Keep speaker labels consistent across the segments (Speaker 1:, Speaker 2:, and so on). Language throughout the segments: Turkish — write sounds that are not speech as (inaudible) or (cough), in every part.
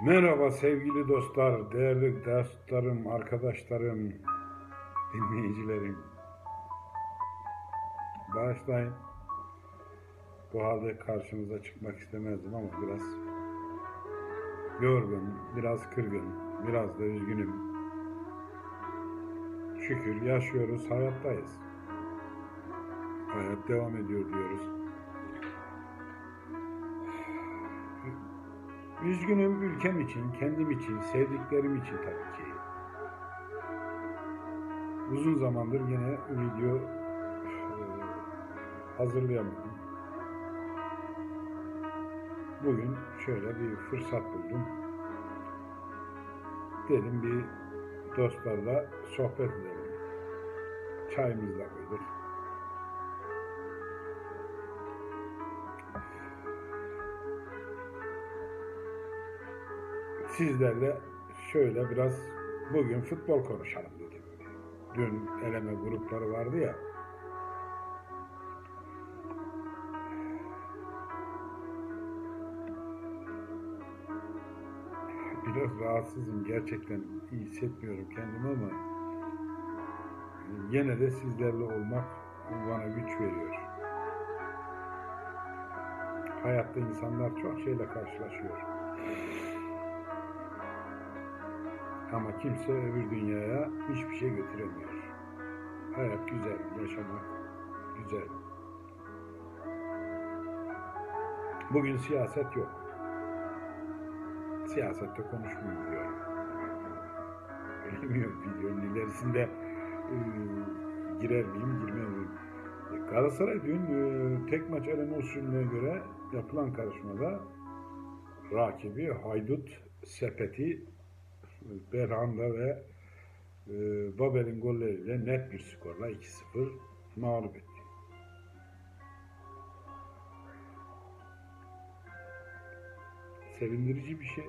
Speaker 1: Merhaba sevgili dostlar, değerli dostlarım, arkadaşlarım, dinleyicilerim. Bağışlayın. Bu halde karşınıza çıkmak istemezdim ama biraz yorgun, biraz kırgın, biraz da üzgünüm. Şükür yaşıyoruz, hayattayız. Hayat devam ediyor diyoruz. Üzgünüm ülkem için, kendim için, sevdiklerim için tabii ki. Uzun zamandır yine video e, hazırlayamadım. Bugün şöyle bir fırsat buldum. Dedim bir dostlarla sohbet edelim. Çayımızla koyduk. Sizlerle şöyle biraz bugün futbol konuşalım dedim. Dün eleme grupları vardı ya. Biraz rahatsızım gerçekten iyi hissetmiyorum kendimi ama yine de sizlerle olmak bana güç veriyor. Hayatta insanlar çok şeyle karşılaşıyor. Ama kimse öbür dünyaya hiçbir şey götüremiyor. Hayat güzel, yaşamak güzel. Bugün siyaset yok. Siyasette konuşmayayım diyorum. Bilmiyorum videonun ilerisinde e, girer miyim, girmez miyim? Galatasaray dün e, tek maç eleme usulüne göre yapılan karışmada rakibi Haydut Sepeti Berhanda ve e, Babel'in golleriyle net bir skorla 2-0 mağlup etti. Sevindirici bir şey.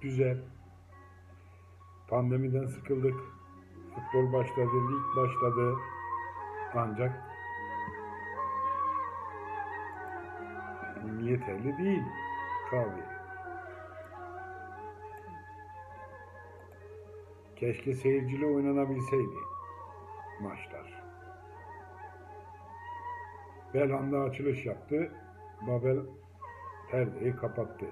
Speaker 1: Güzel. Pandemiden sıkıldık. Futbol başladı, lig başladı. Ancak yeterli değil. Tabii. Keşke seyircili oynanabilseydi maçlar. Belhanda açılış yaptı. Babel perdeyi kapattı.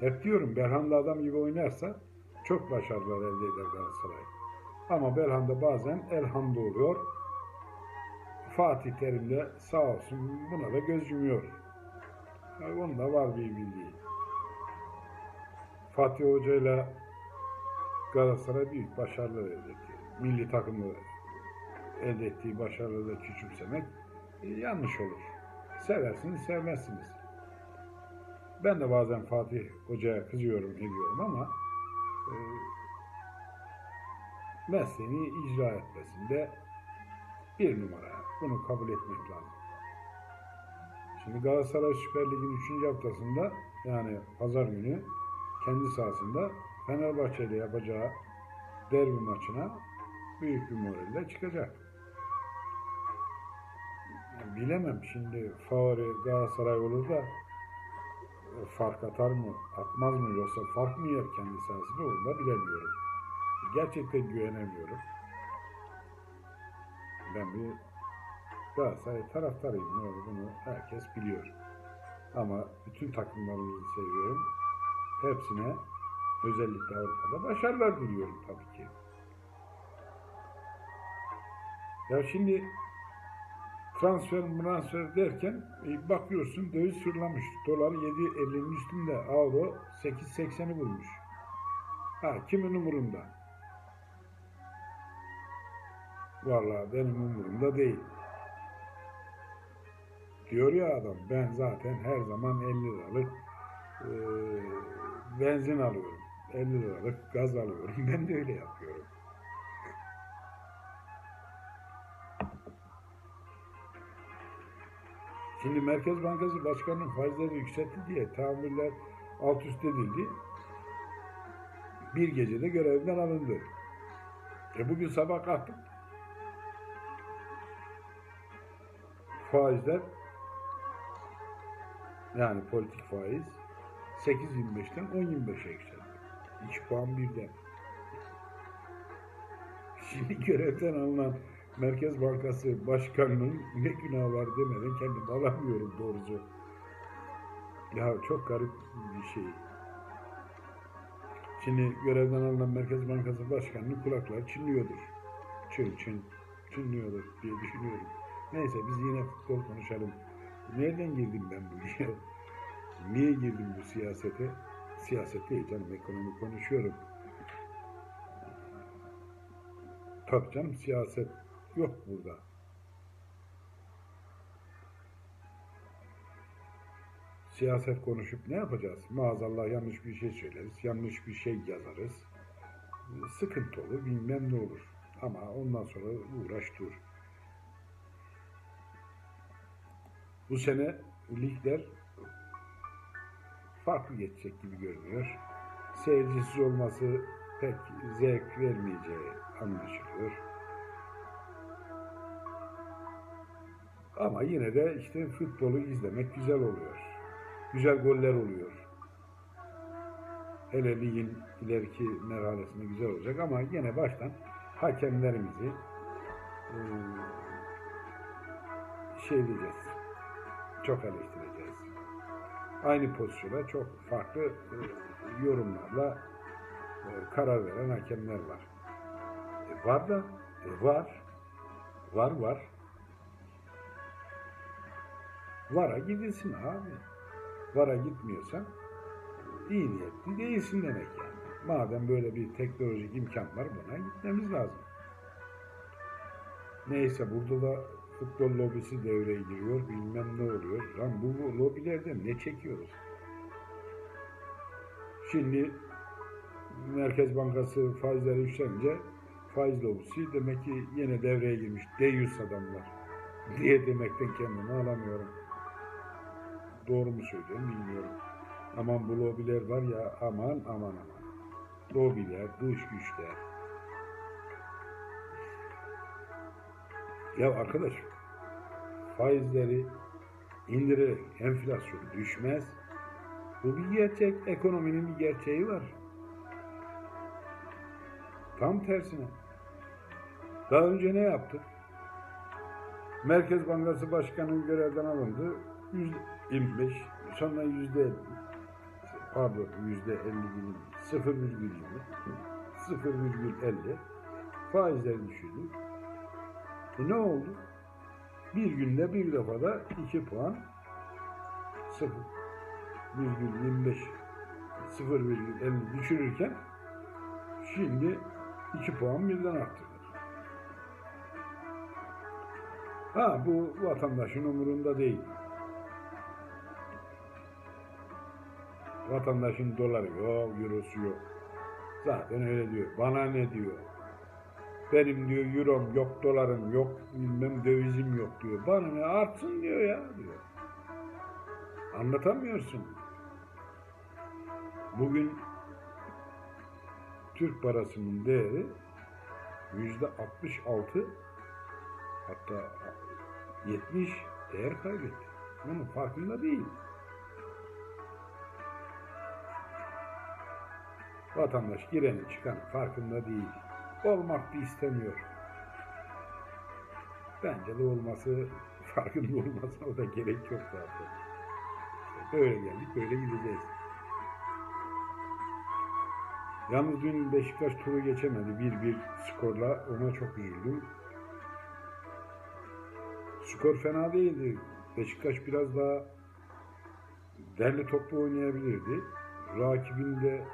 Speaker 1: Hep diyorum Belhanda adam gibi oynarsa çok başarılar elde eder Galatasaray. Ama Belhanda bazen elhamda oluyor. Fatih Terim de sağ olsun buna da göz yumuyor. Yani onun da var bir bildiği. Fatih Hoca ile Galatasaray büyük başarılar elde etti. Milli takımı elde ettiği başarıları küçümsemek e, yanlış olur. Seversiniz, sevmezsiniz. Ben de bazen Fatih Hoca'ya kızıyorum, ediyorum ama e, mesleğini icra etmesinde bir numara. Bunu kabul etmek lazım. Şimdi Galatasaray Süper Lig'in 3. haftasında yani pazar günü kendi sahasında Fenerbahçe ile yapacağı derbi maçına büyük bir moralle çıkacak. Bilemem şimdi favori Galatasaray olur da fark atar mı, atmaz mı yoksa fark mı yer kendi sahasında onu da bilemiyorum. Gerçekten güvenemiyorum. Ben bir Galatasaray taraftarıyım. Ne olur bunu herkes biliyor. Ama bütün takımlarımızı seviyorum. Hepsine özellikle Avrupa'da başarılar diliyorum tabii ki. Ya şimdi transfer transfer derken e, bakıyorsun döviz fırlamış. Dolar 7.50'nin üstünde. Avro 8.80'i bulmuş. Ha kimin umurunda? Vallahi benim umurumda değil. Diyor ya adam ben zaten her zaman 50 liralık e, benzin alıyorum. 50 liralık gaz alıyorum. (laughs) Ben de öyle yapıyorum. Şimdi Merkez Bankası Başkanı'nın faizleri yükseltti diye tahammüller alt üst edildi. Bir gecede görevden alındı. E bugün sabah kalktım. Faizler yani politik faiz 8.25'ten 10.25'e yükseldi. 2 puan birden. Şimdi görevden alınan Merkez Bankası Başkanı'nın ne günahı var demeden kendimi alamıyorum doğrusu. Ya çok garip bir şey. Şimdi görevden alınan Merkez Bankası Başkanı'nın kulakları çınlıyordur. Çın çın çınlıyordur diye düşünüyorum. Neyse biz yine futbol konuşalım. Nereden girdim ben bu (laughs) işe? Niye girdim bu siyasete? Siyaset değil canım ekonomi konuşuyorum. Tabii canım siyaset yok burada. Siyaset konuşup ne yapacağız? Maazallah yanlış bir şey söyleriz, yanlış bir şey yazarız. Sıkıntı olur, bilmem ne olur. Ama ondan sonra uğraş dur. Bu sene ligler farklı geçecek gibi görünüyor. Seyircisiz olması pek zevk vermeyeceği anlaşılıyor. Ama yine de işte futbolu izlemek güzel oluyor. Güzel goller oluyor. Hele ligin ileriki merhalesinde güzel olacak ama yine baştan hakemlerimizi şey diyeceğiz. Çok eleştireceğiz. Aynı pozisyona çok farklı e, yorumlarla e, karar veren hakemler var. E, var da e, var. Var var. Vara gidilsin abi. Vara gitmiyorsan iyi niyetli değilsin demek yani. Madem böyle bir teknolojik imkan var buna gitmemiz lazım. Neyse burada da futbol lobisi devreye giriyor. Bilmem ne oluyor. Lan bu lobilerden ne çekiyoruz? Şimdi Merkez Bankası faizleri yükselince faiz lobisi demek ki yine devreye girmiş. Deyyus adamlar (laughs) diye demekten kendimi alamıyorum. Doğru mu söylüyorum bilmiyorum. Aman bu lobiler var ya aman aman aman. Lobiler, dış güçler. Ya arkadaş faizleri indirerek enflasyon düşmez. Bu bir gerçek. Ekonominin bir gerçeği var. Tam tersine. Daha önce ne yaptık? Merkez Bankası Başkanı görevden alındı. Yüzde 25, sonra yüzde 50, pardon yüzde 50 değil, 0,20, 0,50 faizleri düşürdü. E ne oldu? Bir günde bir defada 2 puan 0,25 0,50 düşürürken şimdi 2 puan birden arttırdı. Ha bu vatandaşın umurunda değil. Vatandaşın doları yok, eurosu yok. Zaten öyle diyor. Bana ne diyor? Benim diyor eurom yok, dolarım yok, bilmem dövizim yok diyor. Bana ne artsın diyor ya diyor. Anlatamıyorsun. Bugün Türk parasının değeri yüzde 66 hatta 70 değer kaybetti. Bunun farkında değil. Vatandaş gireni çıkan farkında değil. Olmak da istemiyor. Bence de olması, (laughs) farkında olmasına da gerek yok zaten. İşte böyle geldik, böyle gideceğiz. Yalnız dün Beşiktaş turu geçemedi 1-1 skorla. Ona çok üzüldüm. Skor fena değildi. Beşiktaş biraz daha derli toplu oynayabilirdi. Rakibini de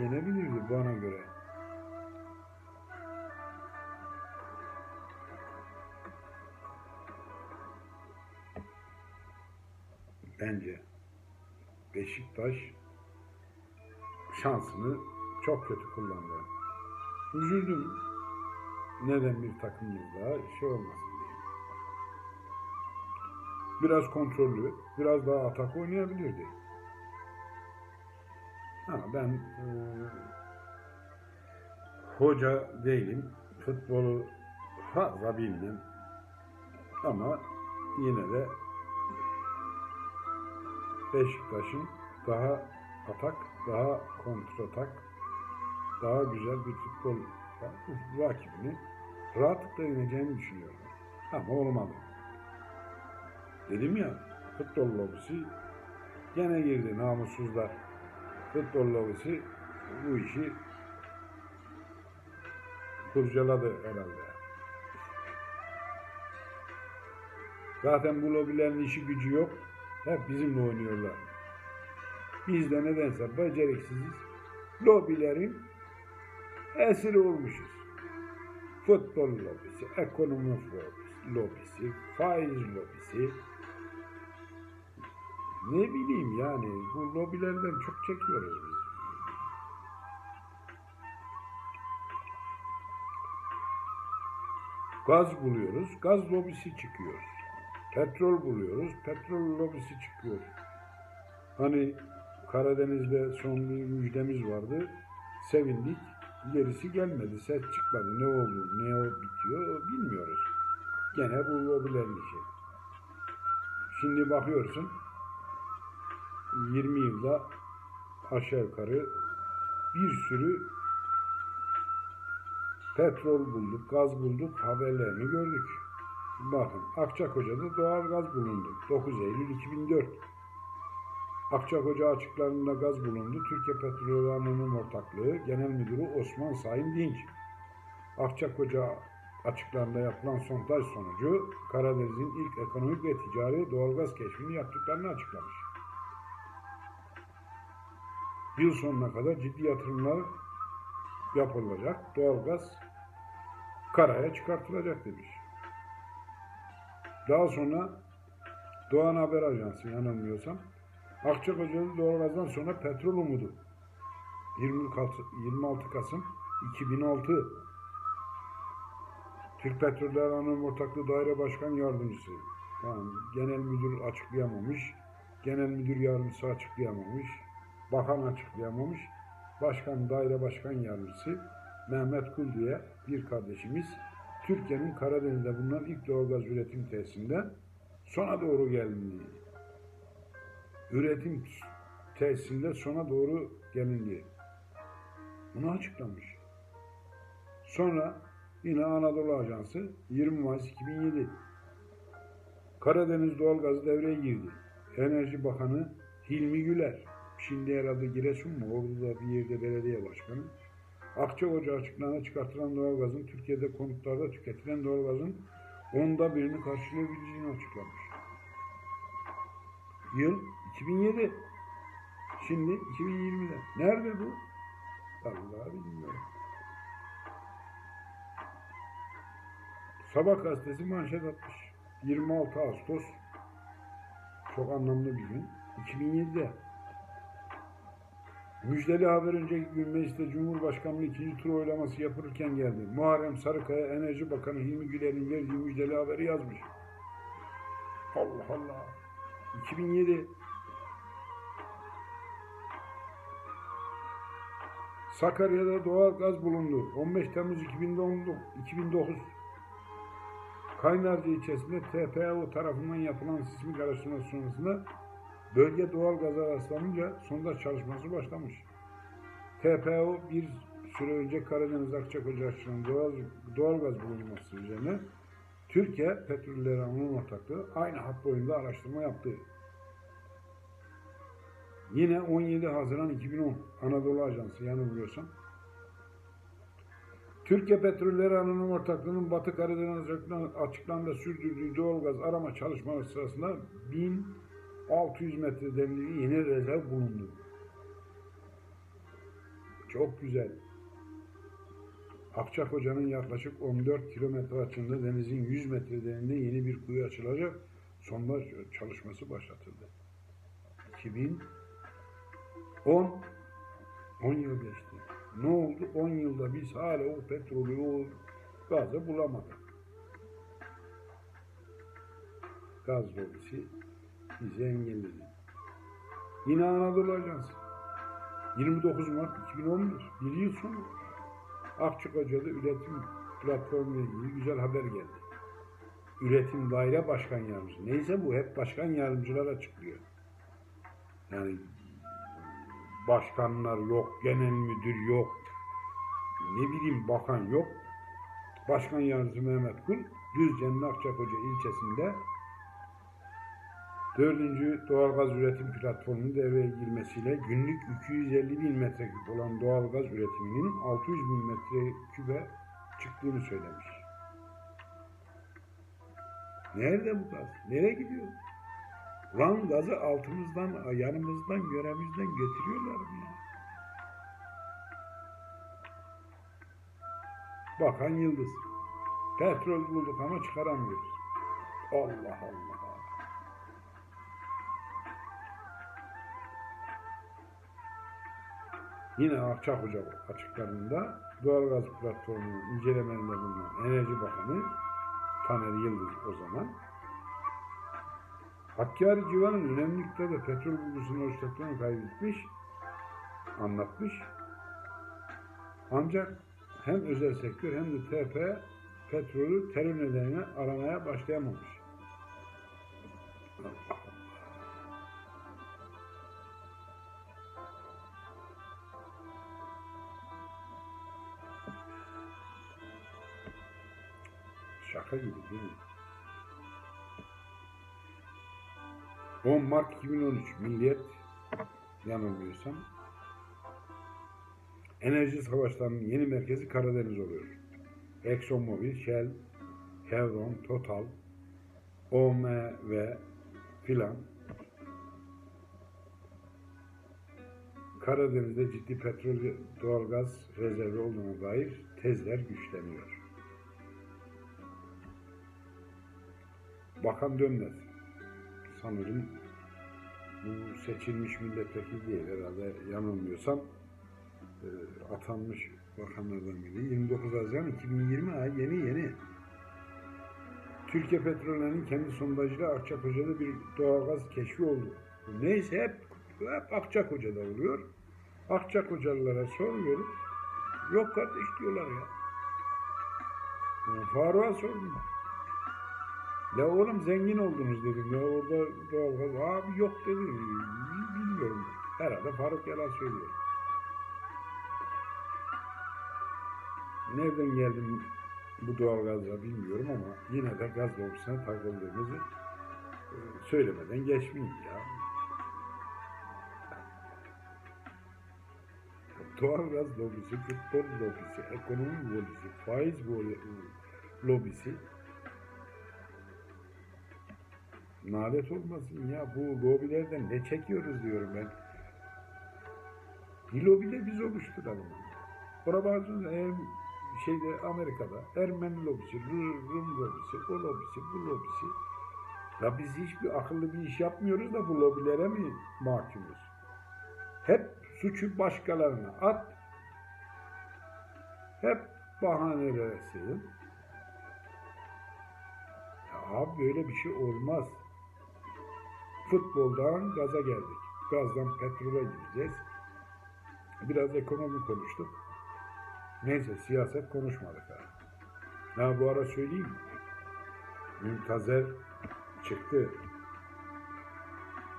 Speaker 1: yenebilirdi bana göre. Bence Beşiktaş şansını çok kötü kullandı. Üzüldüm. Neden bir takımımız daha şey olmasın diye. Biraz kontrollü, biraz daha atak oynayabilirdi. Ha, ben e, hoca değilim. Futbolu fazla bilmem. Ama yine de Beşiktaş'ın daha atak, daha kontratak, daha güzel bir futbol rakibini rahatlıkla yeneceğini düşünüyorum. Ama olmadı. Dedim ya, futbol lobisi gene girdi namussuzlar. Futbol lobisi bu işi kurcaladı herhalde. Zaten bu lobilerin işi gücü yok. Hep bizimle oynuyorlar. Biz de nedense beceriksiziz. Lobilerin esiri olmuşuz. Futbol lobisi, ekonomi lobisi, faiz lobisi. Ne bileyim yani bu lobilerden çok çekiyoruz biz. Gaz buluyoruz, gaz lobisi çıkıyor. Petrol buluyoruz, petrol lobisi çıkıyor. Hani Karadeniz'de son bir müjdemiz vardı. Sevindik. Gerisi gelmedi. Ses çıkmadı. Ne oldu, ne o bitiyor bilmiyoruz. Gene bu lobilerin işi. Şimdi bakıyorsun 20 yılda aşağı yukarı bir sürü petrol bulduk, gaz bulduk, haberlerini gördük. Bakın Akçakoca'da doğal gaz bulundu. 9 Eylül 2004. Akçakoca açıklarında gaz bulundu. Türkiye Petrol Anonim Ortaklığı Genel Müdürü Osman Sayın Dinç. Akçakoca açıklarında yapılan sondaj sonucu Karadeniz'in ilk ekonomik ve ticari doğalgaz keşfini yaptıklarını açıklamış. Yıl sonuna kadar ciddi yatırımlar yapılacak. Doğalgaz karaya çıkartılacak demiş. Daha sonra Doğan Haber Ajansı yanılmıyorsam Akçakoca'da doğalgazdan sonra petrol umudu. 26, 26 Kasım 2006 Türk Petroller Anonim Ortaklığı Daire Başkan Yardımcısı. Yani genel müdür açıklayamamış genel müdür yardımcısı açıklayamamış bakan açıklayamamış başkan daire başkan yardımcısı Mehmet Kul diye bir kardeşimiz Türkiye'nin Karadeniz'de bulunan ilk doğalgaz üretim tesisinde sona doğru geldiğini üretim tesisinde sona doğru gelindi. Bunu açıklamış. Sonra yine Anadolu Ajansı 20 Mayıs 2007 Karadeniz doğalgazı devreye girdi. Enerji Bakanı Hilmi Güler, şimdi herhalde Giresun mu, Ordu'da bir yerde belediye başkanı, Akçakoca açıklarına çıkartılan doğalgazın Türkiye'de konutlarda tüketilen doğalgazın onda birini karşılayabileceğini açıklamış. Yıl 2007. Şimdi 2020'de. Nerede bu? Vallahi bilmiyorum. Sabah gazetesi manşet atmış. 26 Ağustos. Çok anlamlı bir gün. 2007'de. Müjdeli haber önceki gün mecliste Cumhurbaşkanlığı ikinci tur oylaması yapılırken geldi. Muharrem Sarıkaya Enerji Bakanı Hilmi Güler'in verdiği müjdeli haberi yazmış. Allah Allah. 2007 Sakarya'da doğal gaz bulundu. 15 Temmuz 2009, 2009 Kaynarca ilçesinde TPO tarafından yapılan sismik araştırma sonrasında bölge doğal gaza rastlanınca sondaj çalışması başlamış. TPO bir süre önce Karadeniz Akçakoca doğal, doğal gaz bulunması üzerine Türkiye Petrolleri Anonim Ortaklığı aynı hat boyunda araştırma yaptı. Yine 17 Haziran 2010 Anadolu Ajansı yanılmıyorsam. Türkiye Petrolleri Anonim Ortaklığı'nın Batı Karadeniz açıklarında sürdürdüğü doğalgaz arama çalışmaları sırasında 1600 metre derinliği yeni rezerv bulundu. Çok güzel. Akçakoca'nın yaklaşık 14 kilometre açığında denizin 100 metre derinliğinde yeni bir kuyu açılacak sondaj çalışması başlatıldı. 2010 10 yıl geçti. Ne oldu? 10 yılda biz hala o petrolü, o gazı bulamadık. Gaz lobisi bizi. Yine Anadolu Ajansı. 29 Mart 2011, bir yıl sonra Akçakoca'da üretim platformu ile ilgili güzel haber geldi. Üretim daire başkan yardımcısı. Neyse bu hep başkan yardımcılar açıklıyor. Yani başkanlar yok, genel müdür yok, ne bileyim bakan yok. Başkan Yardımcısı Mehmet Kul, Düzce'nin Akçakoca ilçesinde dördüncü doğalgaz üretim platformunun devreye girmesiyle günlük 250 bin metreküp olan doğalgaz üretiminin 600 bin metrekübe çıktığını söylemiş. Nerede bu gaz? Nereye gidiyor? Lan gazı altımızdan, yanımızdan, yöremizden getiriyorlar mı ya? Bakan Yıldız. Petrol bulduk ama çıkaramıyoruz. Allah Allah. Yine Akçakoca açıklarında doğalgaz platformunun incelemelerinde bulunan Enerji Bakanı Taner Yıldız o zaman Hakkari civarının önemli miktarda petrol bulgusunu oluşturduğunu kaydetmiş, anlatmış. Ancak hem özel sektör hem de TP petrolü terör nedeniyle aramaya başlayamamış. Şaka gibi değil mi? 10 Mart 2013 Milliyet yanılmıyorsam enerji savaşlarının yeni merkezi Karadeniz oluyor. ExxonMobil, Shell, Chevron, Total, OMV filan Karadeniz'de ciddi petrol doğalgaz rezervi olduğuna dair tezler güçleniyor. Bakan Dönmez sanırım bu seçilmiş milletvekili değil herhalde yanılmıyorsam e, atanmış bakanlardan biri 29 Haziran 2020 ay yeni yeni Türkiye Petroller'in kendi sondajıyla Akçakoca'da bir doğalgaz keşfi oldu. Neyse hep, hep Akçakoca'da oluyor. Akçakocalılara soruyorum. Yok kardeş diyorlar ya. Faruk'a sordum. Ya oğlum zengin oldunuz dedim ya orada doğalgaz. Abi yok dedi. Bilmiyorum. Herhalde Faruk yalan söylüyor. Nereden geldim bu doğalgazla bilmiyorum ama yine de gaz lobisine takıldığımızı e, söylemeden geçmeyeyim ya. Doğalgaz lobisi, futbol lobisi, ekonomi lobisi, faiz lobisi nalet olmasın ya bu lobilerden ne çekiyoruz diyorum ben. Bir lobi de biz oluşturalım. Baktığınızda eğer şeyde Amerika'da Ermeni lobisi, Rum lobisi, o lobisi, bu lobisi. Ya biz hiçbir akıllı bir iş yapmıyoruz da bu lobilere mi mahkumuz? Hep suçu başkalarına at. Hep bahanelere sığın. Ya abi böyle bir şey olmaz. Futboldan gaza geldik. Gazdan petrole gideceğiz. Biraz ekonomi konuştuk. Neyse siyaset konuşmadık abi. Ya bu ara söyleyeyim mi? Müntazer çıktı.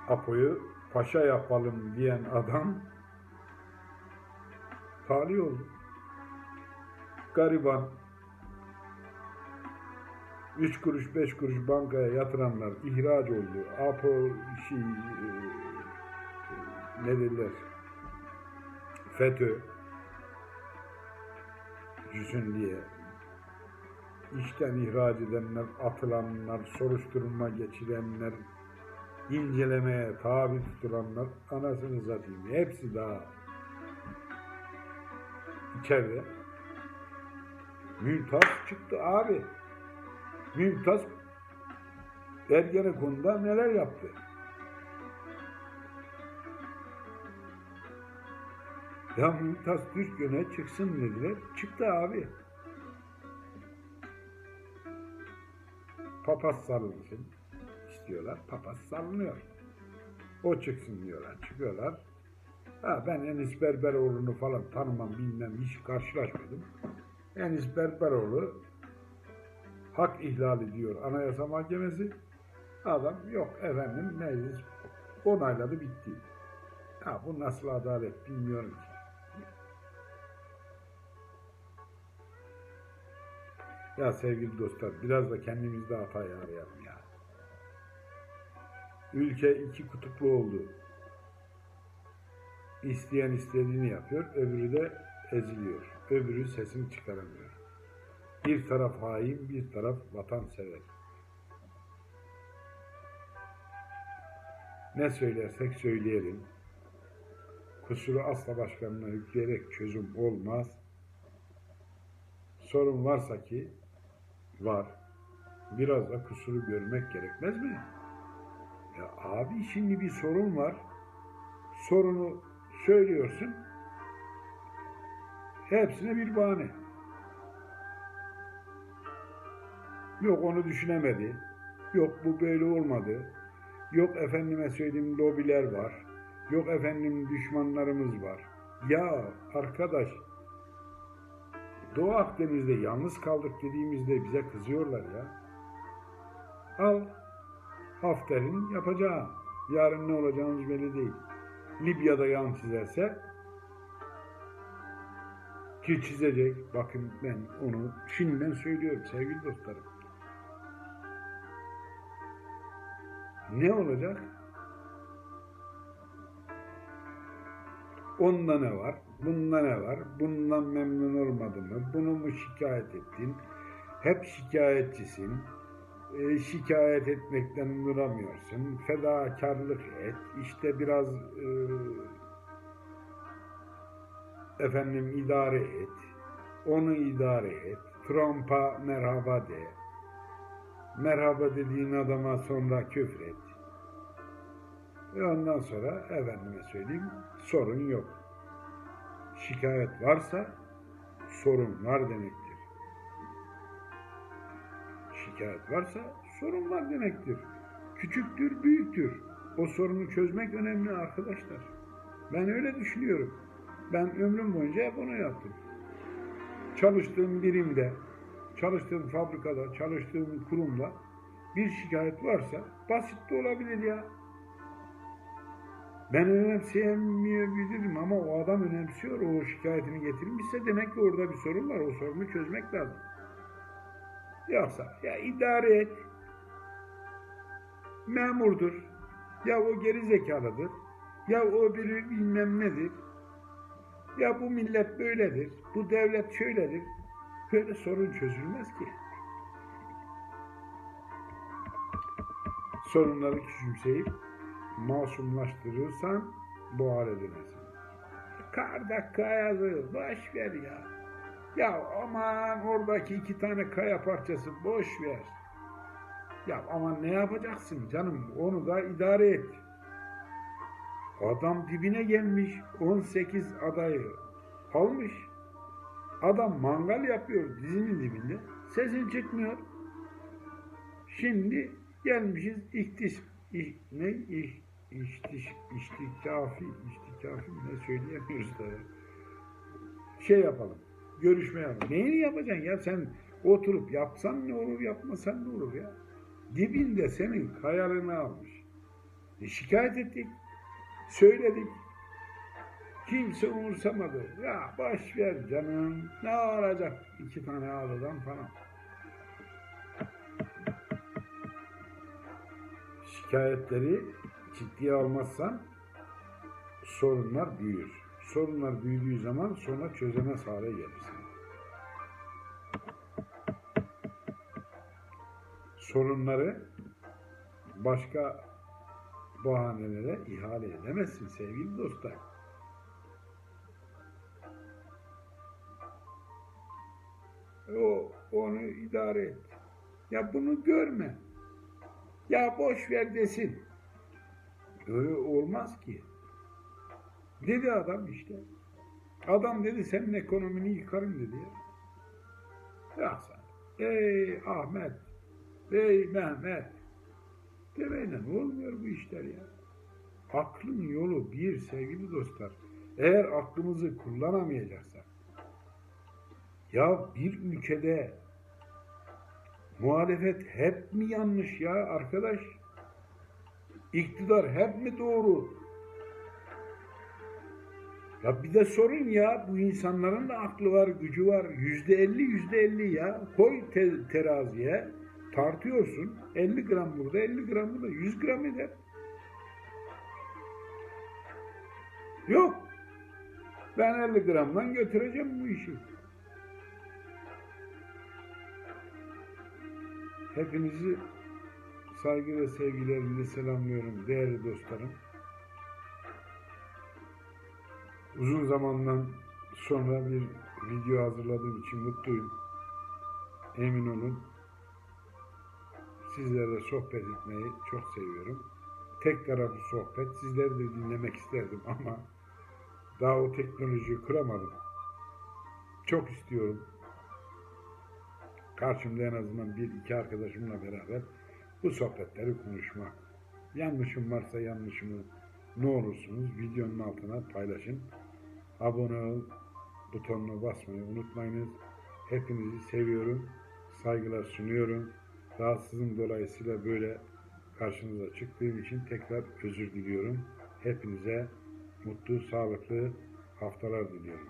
Speaker 1: Apo'yu paşa yapalım diyen adam talih oldu. Gariban 3 kuruş 5 kuruş bankaya yatıranlar ihraç oldu. Apo şey e, e, ne dediler? FETÖ yüzün diye işten ihraç edenler, atılanlar, soruşturma geçirenler, incelemeye tabi tutulanlar, anasını satayım. Hepsi daha içeride. Mümtaz çıktı abi. Mümtaz Ergenekon'da neler yaptı? Ya Mümtaz Türkgön'e çıksın dediler. Çıktı abi. Papaz salınsın istiyorlar. Papaz salınıyor. O çıksın diyorlar. Çıkıyorlar. Ha, ben Enis Berberoğlu'nu falan tanımam bilmem hiç karşılaşmadım. Enis Berberoğlu hak ihlali diyor Anayasa Mahkemesi. Adam yok efendim meclis onayladı bitti. Ya bu nasıl adalet bilmiyorum ki. Ya sevgili dostlar biraz da kendimizde hata arayalım ya. Ülke iki kutuplu oldu. İsteyen istediğini yapıyor, öbürü de eziliyor. Öbürü sesini çıkaramıyor. Bir taraf hain, bir taraf vatansever. Ne söylersek söyleyelim. Kusuru asla başkanına yükleyerek çözüm olmaz. Sorun varsa ki var. Biraz da kusuru görmek gerekmez mi? Ya abi şimdi bir sorun var. Sorunu söylüyorsun. Hepsine bir bahane. Yok onu düşünemedi. Yok bu böyle olmadı. Yok efendime söyleyeyim lobiler var. Yok efendim düşmanlarımız var. Ya arkadaş Doğu Akdeniz'de yalnız kaldık dediğimizde bize kızıyorlar ya. Al Hafter'in yapacağı. Yarın ne olacağımız belli değil. Libya'da yan çizerse ki çizecek. Bakın ben onu şimdiden söylüyorum sevgili dostlarım. Ne olacak? Onda ne var? Bunda ne var? Bundan memnun olmadın mı? Bunu mu şikayet ettin? Hep şikayetçisin. E, şikayet etmekten duramıyorsun. Fedakarlık et. İşte biraz e, efendim idare et. Onu idare et. Trump'a merhaba de. Merhaba dediğin adama sonra küfret. Ve ondan sonra efendime söyleyeyim sorun yok. Şikayet varsa sorun var demektir. Şikayet varsa sorun var demektir. Küçüktür, büyüktür. O sorunu çözmek önemli arkadaşlar. Ben öyle düşünüyorum. Ben ömrüm boyunca hep onu yaptım. Çalıştığım birimde, çalıştığım fabrikada, çalıştığım kurumda bir şikayet varsa basit de olabilir ya. Ben önemseyemeyebilirim ama o adam önemsiyor, o şikayetini getirmişse demek ki orada bir sorun var, o sorunu çözmek lazım. Yoksa ya idare et, memurdur, ya o geri zekalıdır, ya o biri bilmem nedir, ya bu millet böyledir, bu devlet şöyledir. Böyle sorun çözülmez ki. Sorunları küçümseyip masumlaştırırsan bu hale dönersin. Karda kayası boş ver ya. Ya aman oradaki iki tane kaya parçası boş ver. Ya aman ne yapacaksın canım onu da idare et. Adam dibine gelmiş 18 adayı almış. Adam mangal yapıyor dizinin dibinde. Sesin çıkmıyor. Şimdi gelmişiz iktis iş, ne iş, iştiş, iştikafi, iştikafi mi ne söyleyemiyoruz da. Şey yapalım. Görüşme yapalım. Neyini yapacaksın ya sen oturup yapsan ne olur yapmasan ne olur ya. Dibinde senin kayalını almış. E, şikayet ettik. Söyledik. Kimse umursamadı. Ya boş ver canım. Ne olacak iki tane ağrıdan falan. Şikayetleri ciddiye almazsan sorunlar büyür. Sorunlar büyüdüğü zaman sonra çözemez hale gelirsin. Sorunları başka bahanelere ihale edemezsin sevgili dostlar. O onu idare et. Ya bunu görme. Ya boş ver desin. Öyle olmaz ki. Dedi adam işte. Adam dedi senin ekonomini yıkarım dedi ya. Ya sen. Ey Ahmet. Ey Mehmet. Demeyle olmuyor bu işler ya. Aklın yolu bir sevgili dostlar. Eğer aklımızı kullanamayacaksak ya bir ülkede muhalefet hep mi yanlış ya arkadaş? İktidar hep mi doğru? Ya bir de sorun ya bu insanların da aklı var, gücü var. Yüzde elli, yüzde elli ya. Koy te- teraziye tartıyorsun. 50 gram burada, 50 gram burada. 100 gram eder. Yok. Ben 50 gramdan götüreceğim bu işi. Hepinizi saygı ve sevgilerimle selamlıyorum değerli dostlarım. Uzun zamandan sonra bir video hazırladığım için mutluyum. Emin olun. Sizlerle sohbet etmeyi çok seviyorum. Tek taraflı sohbet. Sizleri de dinlemek isterdim (laughs) ama daha o teknolojiyi kuramadım. Çok istiyorum. Karşımda en azından bir iki arkadaşımla beraber bu sohbetleri konuşmak. Yanlışım varsa yanlışımı ne olursunuz videonun altına paylaşın. Abone ol butonuna basmayı unutmayınız. Hepinizi seviyorum. Saygılar sunuyorum. Rahatsızlığım dolayısıyla böyle karşınıza çıktığım için tekrar özür diliyorum. Hepinize mutlu, sağlıklı haftalar diliyorum.